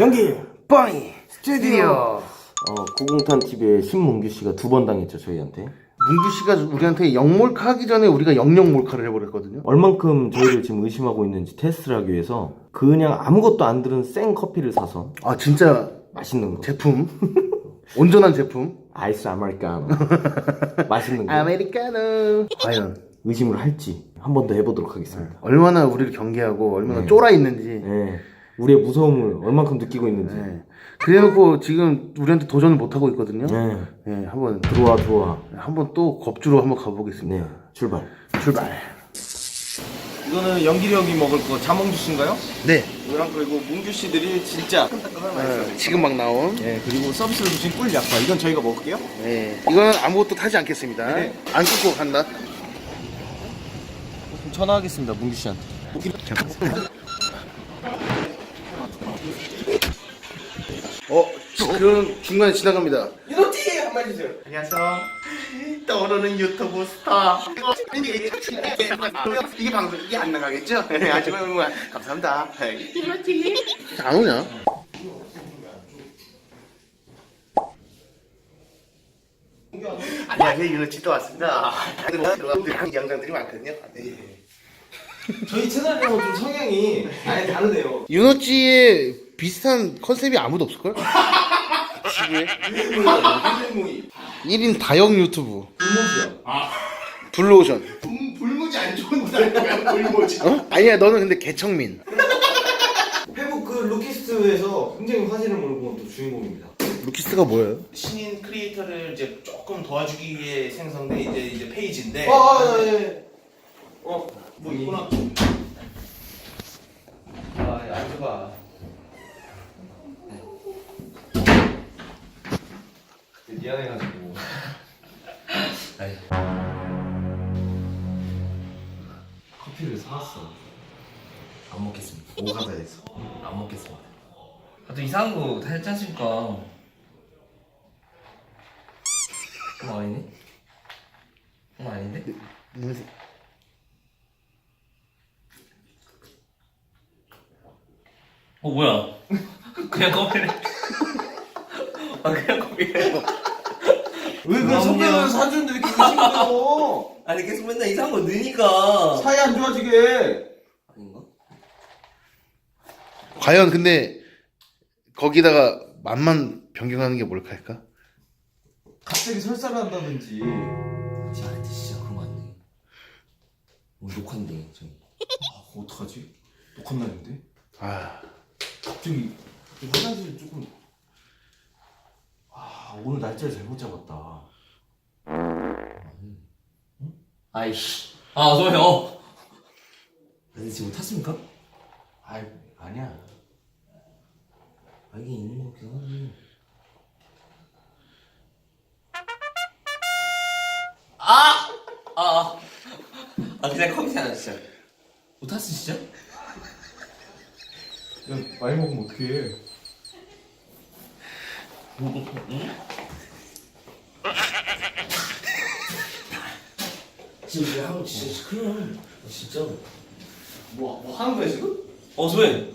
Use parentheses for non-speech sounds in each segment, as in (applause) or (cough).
연기 뻥이 스튜디오. 어, 구공탄 TV의 신문규 씨가 두 번 당했죠 저희한테. 문규 씨가 우리한테 영몰카 하기 전에 우리가 영영 몰카를 해버렸거든요. 얼만큼 저희를 지금 의심하고 있는지 테스트를 하기 위해서 그냥 아무것도 안 들은 생 커피를 사서 아 진짜 맛있는 거. 제품 (laughs) 온전한 제품. 아이스 아메리카노. (laughs) 맛있는 거. 아메리카노. 과연 의심을 할지 한 번 더 해보도록 하겠습니다. 얼마나 우리를 경계하고 얼마나 네. 쫄아 있는지. 네. 우리의 무서움을 얼만큼 느끼고 있는지. 네. 그래놓고 지금 우리한테 도전을 못 하고 있거든요. 네. 네, 한번 들어와 들어와. 한번 또 겁주로 한번 가보겠습니다. 네. 출발. 출발. 이거는 연기리 형이 먹을 거 자몽 주스인가요? 네. 이거랑 그리고 문규 씨들이 진짜 따끈따끈한 맛있어요. 어, 지금 막 나온. 네, 그리고 서비스로 주신 꿀 약과 이건 저희가 먹을게요. 네. 이거는 아무것도 타지 않겠습니다. 네. 안 끊고 간다. 그럼 전화하겠습니다, 문규 씨한테. 어, 지금 중간에 지나갑니다. 이노티 한 마디 주세요. 안녕하세요. 떠오르는 유튜브 스타. 이게 방송 이게 안 나가겠죠? 아주 감사합니다. 이노티. 안 오냐? 안녕하세요, 유노티 또 왔습니다. 다들 영상들이 많거든요. 네. 저희 채널이랑 좀 성향이 아예 다르네요. 윤호찌의 비슷한 컨셉이 아무도 없을걸? 불무이. 1인 다역 유튜브. 불무지요. 블루오션. 불무지 안 좋은데 불무지. 어? 아니야, 너는 근데 개청민. 페북 그 루키스트에서 굉장히 화제를 몰고 온 또 주인공입니다. 루키스트가 뭐예요? 신인 크리에이터를 이제 조금 도와주기 위해 생성된 이제 이제 페이지인데 아, 예, 예. 어, 뭐 있구나. 아, 예, 앉아봐. 미안해가지고. (laughs) 커피를 사왔어. 안 먹겠습니다. 오가다에서. 안 먹겠습니다. 아, 또 이상한 거다 했지 않습니까? 어 아니네? 어 아닌데? 어 뭐야? (laughs) 그냥 커피래. (laughs) 아 그냥 커피래. 왜그 선배는 사주는데 이렇게 의심해요? (laughs) 아니 계속 맨날 이상한 거 넣으니까. 사이 안 좋아지게. 아닌가? 과연 근데 거기다가 맛만 변경하는 게 뭘까 할까? 갑자기 설사를 한다든지. 진짜 진짜 그런 거 아니네. 뭐 녹화인데 저기. 아, 어떡하지? 녹화 날인데? 아, 갑자기 화장실 조금. 아, 오늘 날짜를 잘못 잡았다. 아이씨. 아, 소요. 근데 지금 탔습니까? 아이, 아니야. 아, 이게 있는 거 같긴 하네. 아! 아, 아. 아, 그냥 컴퓨터 하나 진짜. 못 탔어, 진짜? 야, 많이 먹으면 어떡해. 지금 왜 하고 진짜 큰일 나. 진짜. 뭐, 뭐 하는 거야, 지금? 어, 소혜.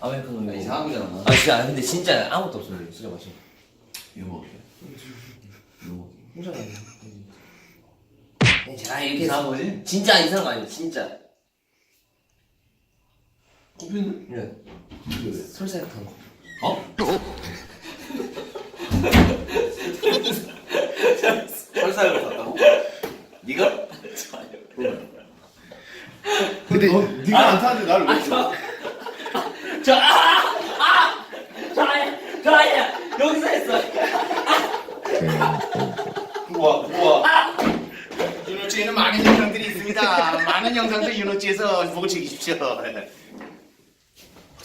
아메리카노 이상한 거잖아. 아, 진짜. 근데 진짜 아무것도 없어. 진짜 맛있어. 이거 먹을게. 이거 먹을게. 혼자 가야 제가 이렇게 해서 거지? 진짜 이상한 거 아니야, 진짜. 커피는? 예. 거. 어? 설사약을 샀다고? 네가? 근데 너, 네가 안 타는데 나를 왜 타? 저, 아! 아! 저 아니야! 저 아니야! 여기서 했어! 우와, 우와. 윤호찌에는 많은 영상들이 있습니다. 많은 영상들 윤호찌에서 보고 즐기십시오.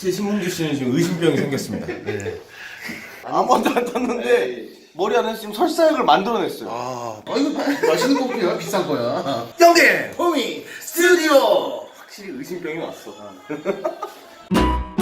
확실히 신문규 씨는 지금 의심병이 생겼습니다. (laughs) 아무것도 안 탔는데 머리 안에 지금 설사약을 만들어냈어요. 아, 아 이거 마- 맛있는 커피야, 비싼 거야. 영대 호미 스튜디오 확실히 의심병이 왔어. (laughs)